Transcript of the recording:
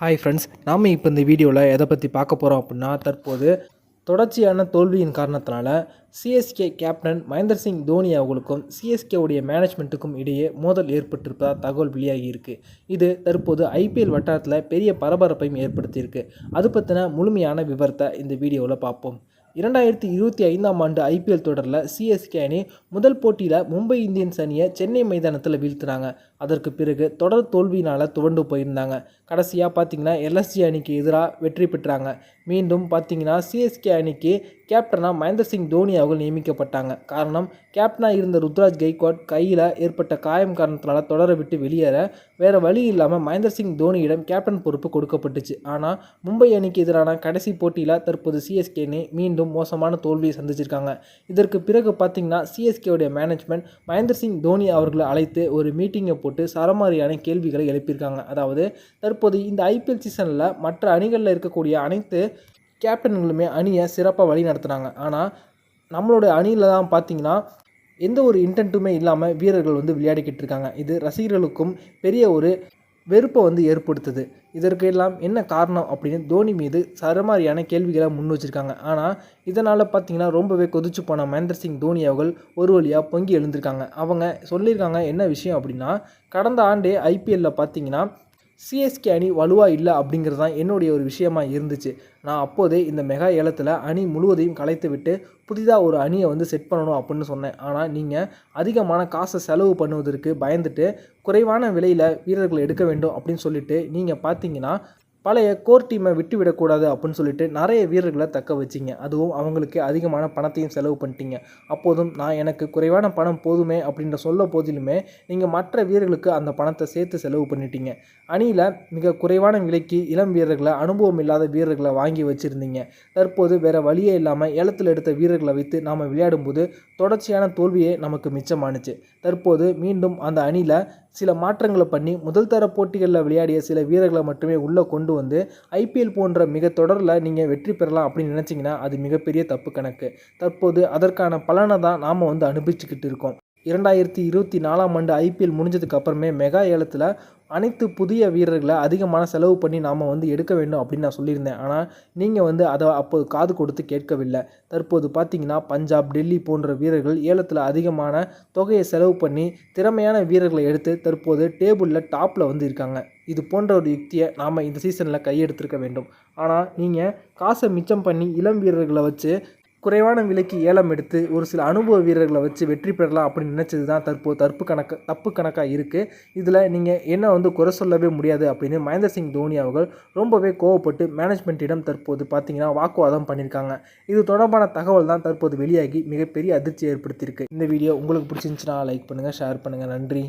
Hi friends நாம் இப்போ இந்த வீடியோவில் எதை பற்றி பார்க்க போகிறோம் அப்படின்னா தற்போது தொடர்ச்சியான தோல்வியின் காரணத்தினால சிஎஸ்கே கேப்டன் மகேந்திர சிங் தோனி அவர்களுக்கும் சிஎஸ்கே உடைய மேனேஜ்மெண்ட்டுக்கும் இடையே மோதல் ஏற்பட்டிருப்பதாக தகவல் வெளியாகியிருக்கு இது தற்போது ஐபிஎல் வட்டாரத்தில் பெரிய பரபரப்பையும் ஏற்படுத்தியிருக்கு அது பற்றின முழுமையான விவரத்தை இந்த வீடியோவில் பார்ப்போம். இரண்டாயிரத்தி இருபத்தி ஐந்தாம் ஆண்டு ஐபிஎல் தொடரில் சிஎஸ்கே அணி முதல் போட்டியில் மும்பை இந்தியன்ஸ் அணியை சென்னை மைதானத்தில் வீழ்த்தினாங்க. அதற்கு பிறகு தொடர் தோல்வியினால் துவண்டு போயிருந்தாங்க. கடைசியாக பார்த்தீங்கன்னா எல்எஸ்ஜி அணிக்கு எதிராக வெற்றி பெற்றாங்க. மீண்டும் பார்த்தீங்கன்னா சிஎஸ்கே அணிக்கு கேப்டனாக மகேந்திர சிங் தோனி அவர்கள் நியமிக்கப்பட்டாங்க. காரணம் கேப்டனாக இருந்த ருத்ராஜ் கெய்க்வாட் கையில் ஏற்பட்ட காயம் காரணத்தினால தொடரை விட்டு வெளியேற வேறு வழி இல்லாமல் மகேந்திர சிங் தோனியிடம் கேப்டன் பொறுப்பு கொடுக்கப்பட்டுச்சு. ஆனால் மும்பை அணிக்கு எதிரான கடைசி போட்டியில் தற்போது சிஎஸ்கேனே மீண்டும் மோசமான தோல்வியை சந்திச்சிருக்காங்க. இதற்கு பிறகு பார்த்தீங்கன்னா சிஎஸ்கேவுடைய மேனேஜ்மெண்ட் மகேந்திர சிங் தோனி அவர்களை அழைத்து ஒரு மீட்டிங்கை போட்டு சரமாரியான கேள்விகளை எழுப்பியிருக்காங்க. அதாவது தற்போது இந்த ஐபிஎல் சீசனில் மற்ற அணிகளில் இருக்கக்கூடிய அனைத்து கேப்டன்களுமே அணியை சிறப்பாக வழி நடத்துனாங்க. ஆனால் நம்மளோட அணியில் தான் பார்த்தீங்கன்னா எந்த ஒரு இன்டென்ட்டுமே இல்லாமல் வீரர்கள் வந்து விளையாடிக்கிட்டு இருக்காங்க. இது ரசிகர்களுக்கும் பெரிய ஒரு வெறுப்பை வந்து ஏற்படுத்துது. இதற்கு எல்லாம் என்ன காரணம் அப்படின்னு தோனி மீது சரமாரியான கேள்விகளை முன் வச்சுருக்காங்க. ஆனால் இதனால் பார்த்தீங்கன்னா ரொம்பவே கொதிச்சு போன மகேந்திர சிங் தோனி அவர்கள் ஒரு வழியாக பொங்கி எழுந்திருக்காங்க. அவங்க சொல்லியிருக்காங்க என்ன விஷயம் அப்படின்னா கடந்த ஆண்டே ஐபிஎல்லில் பார்த்தீங்கன்னா சிஎஸ்கே அணி வலுவாக இல்லை அப்படிங்கிறது தான் என்னுடைய ஒரு விஷயமாக இருந்துச்சு. நான் அப்போதே இந்த மெகா ஏலத்தில் அணி முழுவதையும் கலைத்து விட்டு புதிதாக ஒரு அணியை வந்து செட் பண்ணணும் அப்படின்னு சொன்னேன். ஆனால் நீங்கள் அதிகமான காசை செலவு பண்ணுவதற்கு பயந்துட்டு குறைவான விலையில் வீரர்களை எடுக்க வேண்டும் அப்படின்னு சொல்லிட்டு நீங்கள் பார்த்தீங்கன்னா பழைய கோர் டீமை விட்டு விடக்கூடாது அப்படின்னு சொல்லிட்டு நிறைய வீரர்களை தக்க வச்சிங்க. அதுவும் அவங்களுக்கு அதிகமான பணத்தையும் செலவு பண்ணிட்டீங்க. அப்போதும் நான் எனக்கு குறைவான பணம் போதுமே அப்படின்ற சொல்ல போதிலுமே நீங்கள் மற்ற வீரர்களுக்கு அந்த பணத்தை சேர்த்து செலவு பண்ணிட்டீங்க. அணியில் மிக குறைவான விலைக்கு இளம் வீரர்களை அனுபவம் இல்லாத வீரர்களை வாங்கி வச்சுருந்தீங்க. தற்போது வேறு வழியே இல்லாமல் ஏலத்தில் எடுத்த வீரர்களை வைத்து நாம் விளையாடும்போது தொடர்ச்சியான தோல்வியே நமக்கு மிச்சமானுச்சு. தற்போது மீண்டும் அந்த அணியில் சில மாற்றங்களை பண்ணி முதல் தர போட்டிகளில் விளையாடிய சில வீரர்களை மட்டுமே உள்ளே கொண்டு வந்து ஐபிஎல் போன்ற மிக தொடரில் நீங்கள் வெற்றி பெறலாம் அப்படின்னு நினச்சிங்கன்னா அது மிகப்பெரிய தப்பு கணக்கு. தற்போது அதற்கான பலனை தான் நாம் வந்து அனுபவிச்சுக்கிட்டு இருக்கோம். இரண்டாயிரத்தி இருபத்தி நாலாம் ஆண்டு ஐபிஎல் முடிஞ்சதுக்கு அப்புறமே மெகா ஏலத்தில் அனைத்து புதிய வீரர்களை அதிகமான செலவு பண்ணி நாம் வந்து எடுக்க வேண்டும் அப்படின்னு நான் சொல்லியிருந்தேன். ஆனால் நீங்கள் வந்து அதை அப்போது காது கொடுத்து கேட்கவில்லை. தற்போது பார்த்தீங்கன்னா பஞ்சாப் டெல்லி போன்ற வீரர்கள் ஏலத்தில் அதிகமான தொகையை செலவு பண்ணி திறமையான வீரர்களை எடுத்து தற்போது டேபிளில் டாப்பில் வந்து இருக்காங்க. இது போன்ற ஒரு யுக்தியை நாம் இந்த சீசனில் கையெடுத்திருக்க வேண்டும். ஆனால் நீங்கள் காசை மிச்சம் பண்ணி இளம் வீரர்களை வச்சு குறைவான விலைக்கு ஏலம் எடுத்து ஒரு சில அனுபவ வீரர்களை வச்சு வெற்றி பெறலாம் அப்படின்னு நினச்சது தான் தற்போது தற்பு கணக்கு தப்பு கணக்காக இருக்குது இதில் நீங்கள் என்ன வந்து குறை சொல்லவே முடியாது அப்படின்னு மகேந்திர சிங் தோனி அவர்கள் ரொம்பவே கோவப்பட்டு மேனேஜ்மெண்ட்டிடம் தற்போது பார்த்தீங்கன்னா வாக்குவாதம் பண்ணியிருக்காங்க இது தொடர்பான தகவல் தான் தற்போது வெளியாகி மிகப்பெரிய அதிர்ச்சி ஏற்படுத்தியிருக்கு. இந்த வீடியோ உங்களுக்கு பிடிச்சிருந்துச்சுன்னா லைக் பண்ணுங்கள் ஷேர் பண்ணுங்கள் நன்றி.